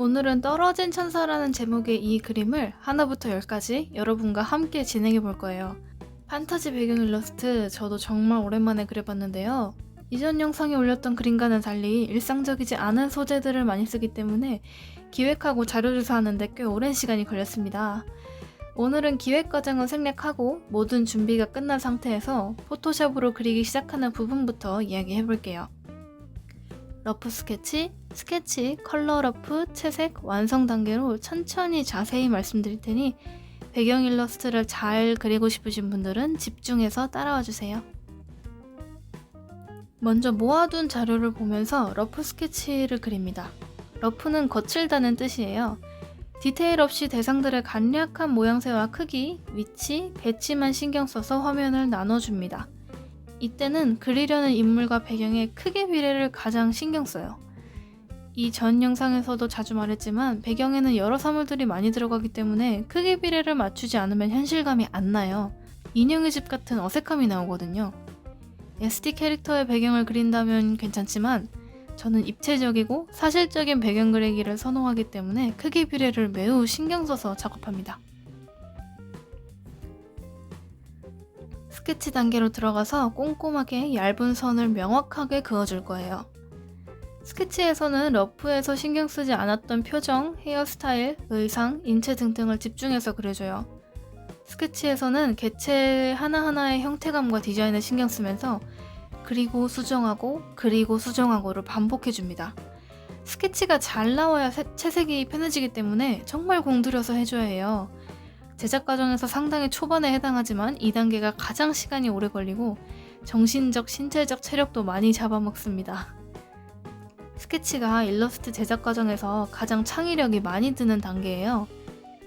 오늘은 떨어진 천사라는 제목의 이 그림을 하나부터 열까지 여러분과 함께 진행해 볼 거예요. 판타지 배경 일러스트 저도 정말 오랜만에 그려봤는데요. 이전 영상에 올렸던 그림과는 달리 일상적이지 않은 소재들을 많이 쓰기 때문에 기획하고 자료 조사하는데 꽤 오랜 시간이 걸렸습니다. 오늘은 기획 과정을 생략하고 모든 준비가 끝난 상태에서 포토샵으로 그리기 시작하는 부분부터 이야기해 볼게요. 러프 스케치, 스케치, 컬러 러프, 채색, 완성 단계로 천천히 자세히 말씀드릴 테니 배경 일러스트를 잘 그리고 싶으신 분들은 집중해서 따라와 주세요. 먼저 모아둔 자료를 보면서 러프 스케치를 그립니다. 러프는 거칠다는 뜻이에요. 디테일 없이 대상들의 간략한 모양새와 크기, 위치, 배치만 신경 써서 화면을 나눠줍니다. 이때는 그리려는 인물과 배경의 크기 비례를 가장 신경 써요. 이 전 영상에서도 자주 말했지만 배경에는 여러 사물들이 많이 들어가기 때문에 크기 비례를 맞추지 않으면 현실감이 안 나요. 인형의 집 같은 어색함이 나오거든요. SD 캐릭터의 배경을 그린다면 괜찮지만 저는 입체적이고 사실적인 배경 그리기를 선호하기 때문에 크기 비례를 매우 신경 써서 작업합니다. 스케치 단계로 들어가서 꼼꼼하게 얇은 선을 명확하게 그어줄 거예요. 스케치에서는 러프에서 신경 쓰지 않았던 표정, 헤어스타일, 의상, 인체 등등을 집중해서 그려줘요. 스케치에서는 개체 하나하나의 형태감과 디자인을 신경 쓰면서 그리고 수정하고 그리고 수정하고를 반복해줍니다. 스케치가 잘 나와야 세- 채색이 편해지기 때문에 정말 공들여서 해줘야 해요. 제작 과정에서 상당히 초반에 해당하지만 이 단계가 가장 시간이 오래 걸리고 정신적, 신체적 체력도 많이 잡아먹습니다. 스케치가 일러스트 제작 과정에서 가장 창의력이 많이 드는 단계예요.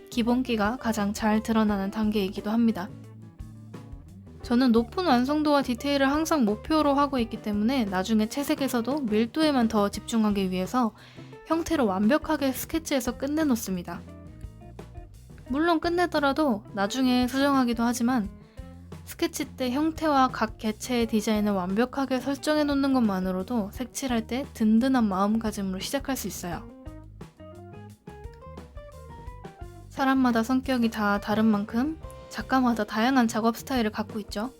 기본기가 가장 잘 드러나는 단계이기도 합니다. 저는 높은 완성도와 디테일을 항상 목표로 하고 있기 때문에 나중에 채색에서도 밀도에만 더 집중하기 위해서 형태를 완벽하게 스케치해서 끝내놓습니다. 물론 끝내더라도 나중에 수정하기도 하지만 스케치 때 형태와 각 개체의 디자인을 완벽하게 설정해 놓는 것만으로도 색칠할 때 든든한 마음가짐으로 시작할 수 있어요. 사람마다 성격이 다 다른 만큼 작가마다 다양한 작업 스타일을 갖고 있죠.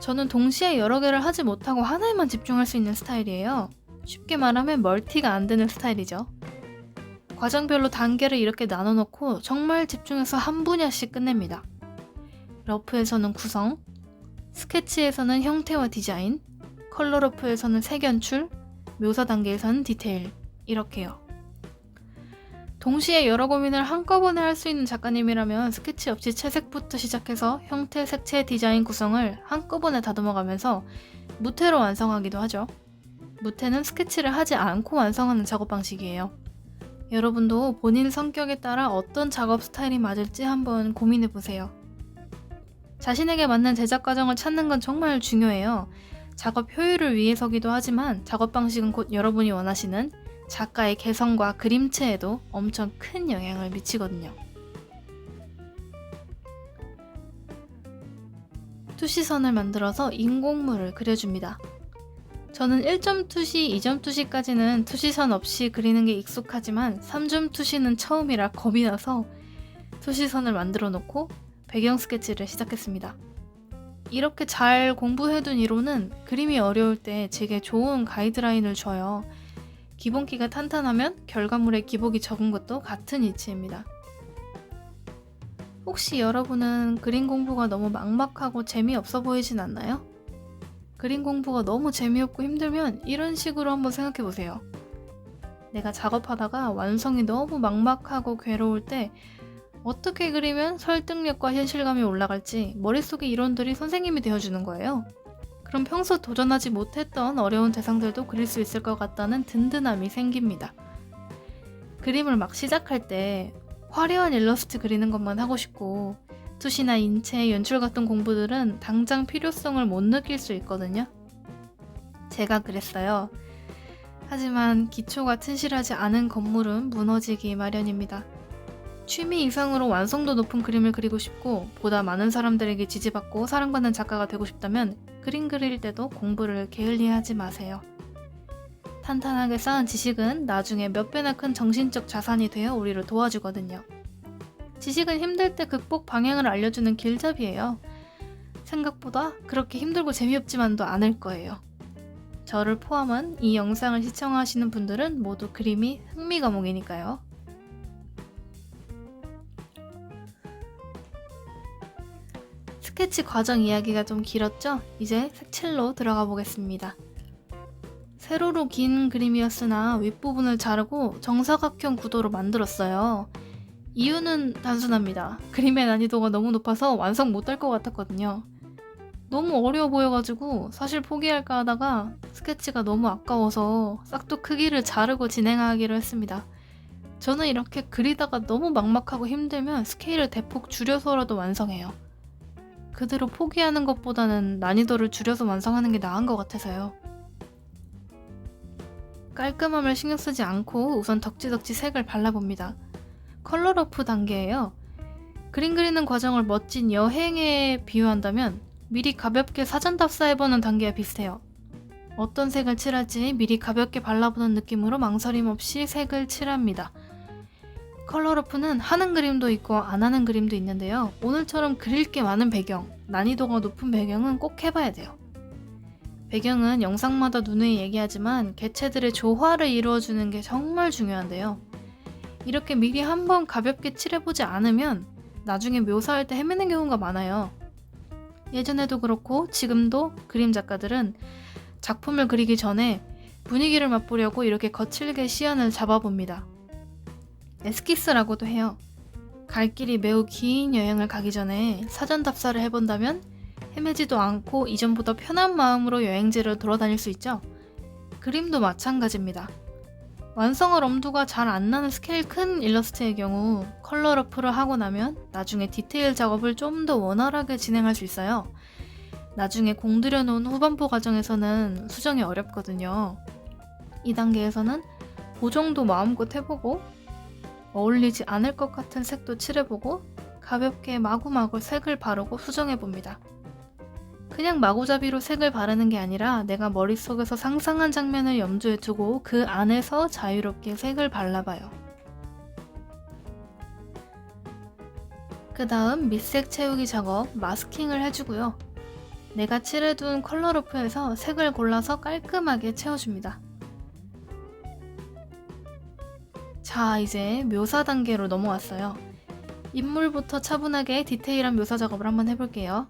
저는 동시에 여러 개를 하지 못하고 하나에만 집중할 수 있는 스타일이에요. 쉽게 말하면 멀티가 안 되는 스타일이죠. 과정별로 단계를 이렇게 나눠 놓고 정말 집중해서 한 분야씩 끝냅니다. 러프에서는 구성, 스케치에서는 형태와 디자인, 컬러 러프에서는 색 연출, 묘사 단계에서는 디테일, 이렇게요. 동시에 여러 고민을 한꺼번에 할 수 있는 작가님이라면 스케치 없이 채색부터 시작해서 형태, 색채, 디자인 구성을 한꺼번에 다듬어가면서 무태로 완성하기도 하죠. 무태는 스케치를 하지 않고 완성하는 작업 방식이에요. 여러분도 본인 성격에 따라 어떤 작업 스타일이 맞을지 한번 고민해 보세요. 자신에게 맞는 제작 과정을 찾는 건 정말 중요해요. 작업 효율을 위해서기도 하지만 작업 방식은 곧 여러분이 원하시는 작가의 개성과 그림체에도 엄청 큰 영향을 미치거든요. 투시선을 만들어서 인공물을 그려줍니다. 저는 1점 투시, 2점 투시까지는 투시선 없이 그리는 게 익숙하지만 3점 투시는 처음이라 겁이 나서 투시선을 만들어 놓고 배경 스케치를 시작했습니다. 이렇게 잘 공부해둔 이론은 그림이 어려울 때 제게 좋은 가이드라인을 줘요. 기본기가 탄탄하면 결과물의 기복이 적은 것도 같은 이치입니다. 혹시 여러분은 그림 공부가 너무 막막하고 재미없어 보이진 않나요? 그림 공부가 너무 재미없고 힘들면 이런 식으로 한번 생각해 보세요. 내가 작업하다가 완성이 너무 막막하고 괴로울 때 어떻게 그리면 설득력과 현실감이 올라갈지 머릿속의 이론들이 선생님이 되어주는 거예요. 그럼 평소 도전하지 못했던 어려운 대상들도 그릴 수 있을 것 같다는 든든함이 생깁니다. 그림을 막 시작할 때 화려한 일러스트 그리는 것만 하고 싶고 투시나 인체, 연출 같은 공부들은 당장 필요성을 못 느낄 수 있거든요. 제가 그랬어요. 하지만 기초가 튼실하지 않은 건물은 무너지기 마련입니다. 취미 이상으로 완성도 높은 그림을 그리고 싶고 보다 많은 사람들에게 지지받고 사랑받는 작가가 되고 싶다면 그림 그릴 때도 공부를 게을리 하지 마세요. 탄탄하게 쌓은 지식은 나중에 몇 배나 큰 정신적 자산이 되어 우리를 도와주거든요. 지식은 힘들 때 극복 방향을 알려주는 길잡이예요. 생각보다 그렇게 힘들고 재미없지만도 않을 거예요. 저를 포함한 이 영상을 시청하시는 분들은 모두 그림이 흥미과목이니까요. 스케치 과정 이야기가 좀 길었죠? 이제 색칠로 들어가 보겠습니다. 세로로 긴 그림이었으나 윗부분을 자르고 정사각형 구도로 만들었어요. 이유는 단순합니다. 그림의 난이도가 너무 높아서 완성 못할 것 같았거든요. 너무 어려워 보여가지고 사실 포기할까 하다가 스케치가 너무 아까워서 싹둑 크기를 자르고 진행하기로 했습니다. 저는 이렇게 그리다가 너무 막막하고 힘들면 스케일을 대폭 줄여서라도 완성해요. 그대로 포기하는 것보다는 난이도를 줄여서 완성하는 게 나은 것 같아서요. 깔끔함을 신경 쓰지 않고 우선 덕지덕지 색을 발라봅니다. 컬러러프 단계예요. 그림 그리는 과정을 멋진 여행에 비유한다면 미리 가볍게 사전 답사해보는 단계와 비슷해요. 어떤 색을 칠할지 미리 가볍게 발라보는 느낌으로 망설임 없이 색을 칠합니다. 컬러러프는 하는 그림도 있고 안 하는 그림도 있는데요. 오늘처럼 그릴 게 많은 배경, 난이도가 높은 배경은 꼭 해봐야 돼요. 배경은 영상마다 누누이 얘기하지만 개체들의 조화를 이루어주는 게 정말 중요한데요. 이렇게 미리 한번 가볍게 칠해보지 않으면 나중에 묘사할 때 헤매는 경우가 많아요. 예전에도 그렇고 지금도 그림 작가들은 작품을 그리기 전에 분위기를 맛보려고 이렇게 거칠게 시안을 잡아봅니다. 에스키스라고도 해요. 갈 길이 매우 긴 여행을 가기 전에 사전 답사를 해본다면 헤매지도 않고 이전보다 편한 마음으로 여행지를 돌아다닐 수 있죠. 그림도 마찬가지입니다. 완성할 엄두가 잘 안 나는 스케일 큰 일러스트의 경우 컬러 러프를 하고 나면 나중에 디테일 작업을 좀 더 원활하게 진행할 수 있어요. 나중에 공들여 놓은 후반부 과정에서는 수정이 어렵거든요. 이 단계에서는 보정도 마음껏 해보고 어울리지 않을 것 같은 색도 칠해보고 가볍게 마구마구 색을 바르고 수정해봅니다. 그냥 마구잡이로 색을 바르는 게 아니라 내가 머릿속에서 상상한 장면을 염두에 두고 그 안에서 자유롭게 색을 발라봐요. 그 다음 밑색 채우기 작업, 마스킹을 해주고요. 내가 칠해둔 컬러루프에서 색을 골라서 깔끔하게 채워줍니다. 자, 이제 묘사 단계로 넘어왔어요. 인물부터 차분하게 디테일한 묘사 작업을 한번 해볼게요.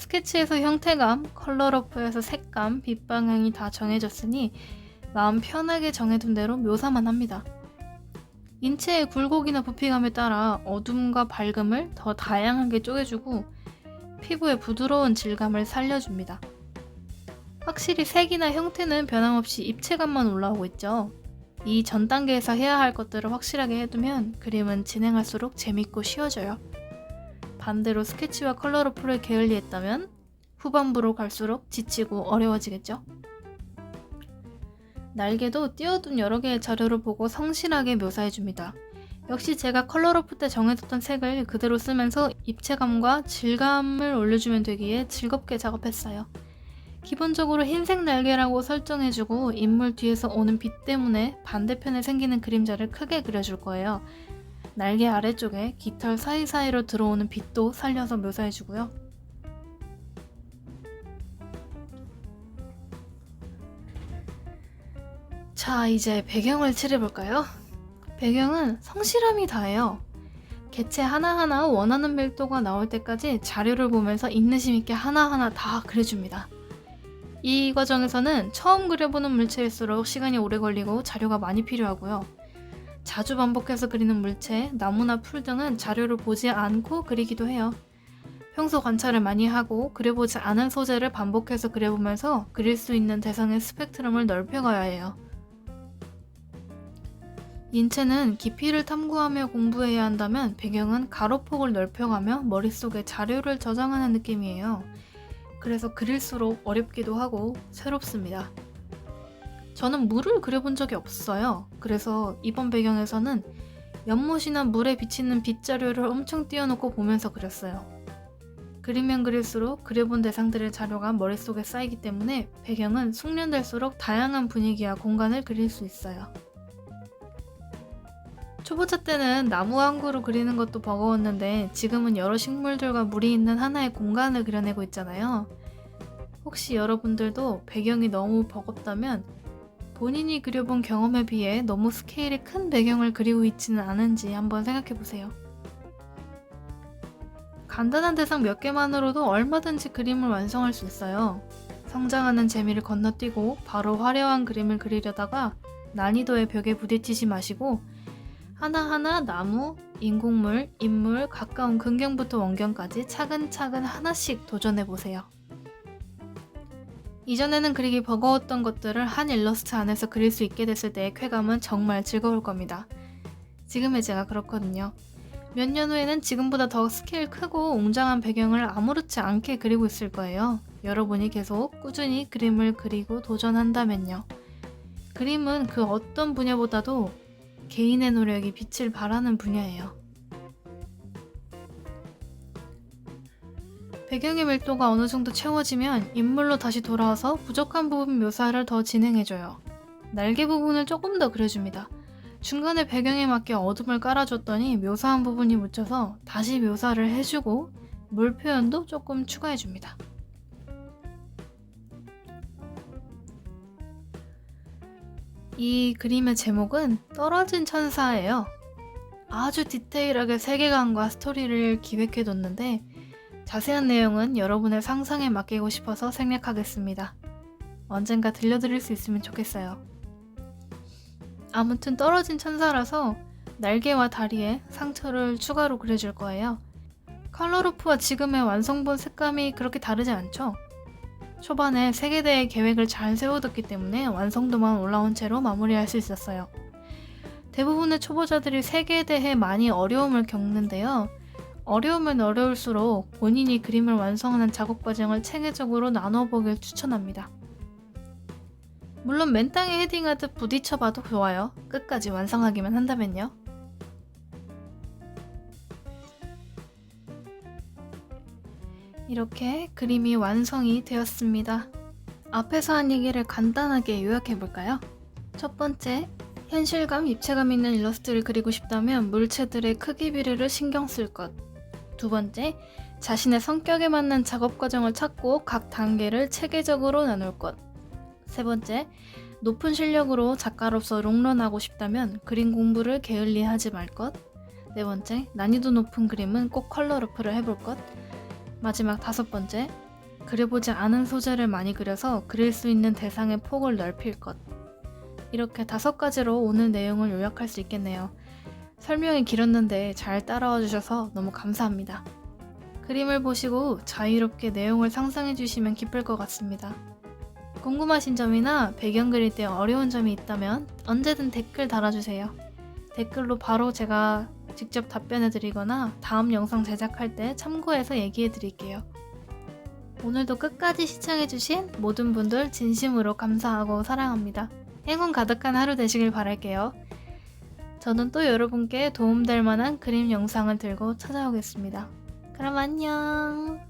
스케치에서 형태감, 컬러러프에서 색감, 빛 방향이 다 정해졌으니 마음 편하게 정해둔 대로 묘사만 합니다. 인체의 굴곡이나 부피감에 따라 어둠과 밝음을 더 다양하게 쪼개주고 피부의 부드러운 질감을 살려줍니다. 확실히 색이나 형태는 변함없이 입체감만 올라오고 있죠. 이 전 단계에서 해야 할 것들을 확실하게 해두면 그림은 진행할수록 재밌고 쉬워져요. 반대로 스케치와 컬러러프를 게을리했다면 후반부로 갈수록 지치고 어려워지겠죠. 날개도 띄워둔 여러 개의 자료를 보고 성실하게 묘사해줍니다. 역시 제가 컬러러프 때 정해뒀던 색을 그대로 쓰면서 입체감과 질감을 올려주면 되기에 즐겁게 작업했어요. 기본적으로 흰색 날개라고 설정해주고 인물 뒤에서 오는 빛 때문에 반대편에 생기는 그림자를 크게 그려줄 거예요. 날개 아래쪽에 깃털 사이사이로 들어오는 빛도 살려서 묘사해주고요. 자, 이제 배경을 칠해볼까요? 배경은 성실함이 다예요. 개체 하나하나 원하는 밀도가 나올 때까지 자료를 보면서 인내심 있게 하나하나 다 그려줍니다. 이 과정에서는 처음 그려보는 물체일수록 시간이 오래 걸리고 자료가 많이 필요하고요. 자주 반복해서 그리는 물체, 나무나 풀 등은 자료를 보지 않고 그리기도 해요. 평소 관찰을 많이 하고 그려보지 않은 소재를 반복해서 그려보면서 그릴 수 있는 대상의 스펙트럼을 넓혀가야 해요. 인체는 깊이를 탐구하며 공부해야 한다면 배경은 가로폭을 넓혀가며 머릿속에 자료를 저장하는 느낌이에요. 그래서 그릴수록 어렵기도 하고 새롭습니다. 저는 물을 그려본 적이 없어요. 그래서 이번 배경에서는 연못이나 물에 비치는 빗자루를 엄청 띄워놓고 보면서 그렸어요. 그리면 그릴수록 그려본 대상들의 자료가 머릿속에 쌓이기 때문에 배경은 숙련될수록 다양한 분위기와 공간을 그릴 수 있어요. 초보자 때는 나무 한 그루 그리는 것도 버거웠는데 지금은 여러 식물들과 물이 있는 하나의 공간을 그려내고 있잖아요. 혹시 여러분들도 배경이 너무 버겁다면 본인이 그려본 경험에 비해 너무 스케일이 큰 배경을 그리고 있지는 않은지 한번 생각해 보세요. 간단한 대상 몇 개만으로도 얼마든지 그림을 완성할 수 있어요. 성장하는 재미를 건너뛰고 바로 화려한 그림을 그리려다가 난이도의 벽에 부딪히지 마시고 하나하나 나무, 인공물, 인물, 가까운 근경부터 원경까지 차근차근 하나씩 도전해 보세요. 이전에는 그리기 버거웠던 것들을 한 일러스트 안에서 그릴 수 있게 됐을 때의 쾌감은 정말 즐거울 겁니다. 지금의 제가 그렇거든요. 몇 년 후에는 지금보다 더 스케일 크고 웅장한 배경을 아무렇지 않게 그리고 있을 거예요. 여러분이 계속 꾸준히 그림을 그리고 도전한다면요. 그림은 그 어떤 분야보다도 개인의 노력이 빛을 발하는 분야예요. 배경의 밀도가 어느 정도 채워지면 인물로 다시 돌아와서 부족한 부분 묘사를 더 진행해줘요. 날개 부분을 조금 더 그려줍니다. 중간에 배경에 맞게 어둠을 깔아줬더니 묘사한 부분이 묻혀서 다시 묘사를 해주고 물 표현도 조금 추가해줍니다. 이 그림의 제목은 떨어진 천사예요. 아주 디테일하게 세계관과 스토리를 기획해뒀는데 자세한 내용은 여러분의 상상에 맡기고 싶어서 생략하겠습니다. 언젠가 들려드릴 수 있으면 좋겠어요. 아무튼 떨어진 천사라서 날개와 다리에 상처를 추가로 그려줄 거예요. 컬러루프와 지금의 완성본 색감이 그렇게 다르지 않죠? 초반에 세계대회 계획을 잘 세워뒀기 때문에 완성도만 올라온 채로 마무리할 수 있었어요. 대부분의 초보자들이 세계대회 많이 어려움을 겪는데요. 어려우면 어려울수록 본인이 그림을 완성하는 작업 과정을 체계적으로 나눠보길 추천합니다. 물론 맨땅에 헤딩하듯 부딪혀봐도 좋아요. 끝까지 완성하기만 한다면요. 이렇게 그림이 완성이 되었습니다. 앞에서 한 얘기를 간단하게 요약해볼까요? 첫 번째, 현실감, 입체감 있는 일러스트를 그리고 싶다면 물체들의 크기 비례를 신경 쓸 것. 두 번째, 자신의 성격에 맞는 작업 과정을 찾고 각 단계를 체계적으로 나눌 것. 세 번째, 높은 실력으로 작가로서 롱런하고 싶다면 그림 공부를 게을리 하지 말 것. 네 번째, 난이도 높은 그림은 꼭 컬러 루프를 해볼 것. 마지막 다섯 번째, 그려보지 않은 소재를 많이 그려서 그릴 수 있는 대상의 폭을 넓힐 것. 이렇게 다섯 가지로 오늘 내용을 요약할 수 있겠네요. 설명이 길었는데 잘 따라와 주셔서 너무 감사합니다. 그림을 보시고 자유롭게 내용을 상상해 주시면 기쁠 것 같습니다. 궁금하신 점이나 배경 그릴 때 어려운 점이 있다면 언제든 댓글 달아주세요. 댓글로 바로 제가 직접 답변해 드리거나 다음 영상 제작할 때 참고해서 얘기해 드릴게요. 오늘도 끝까지 시청해 주신 모든 분들 진심으로 감사하고 사랑합니다. 행운 가득한 하루 되시길 바랄게요. 저는 또 여러분께 도움될 만한 그림 영상을 들고 찾아오겠습니다. 그럼 안녕!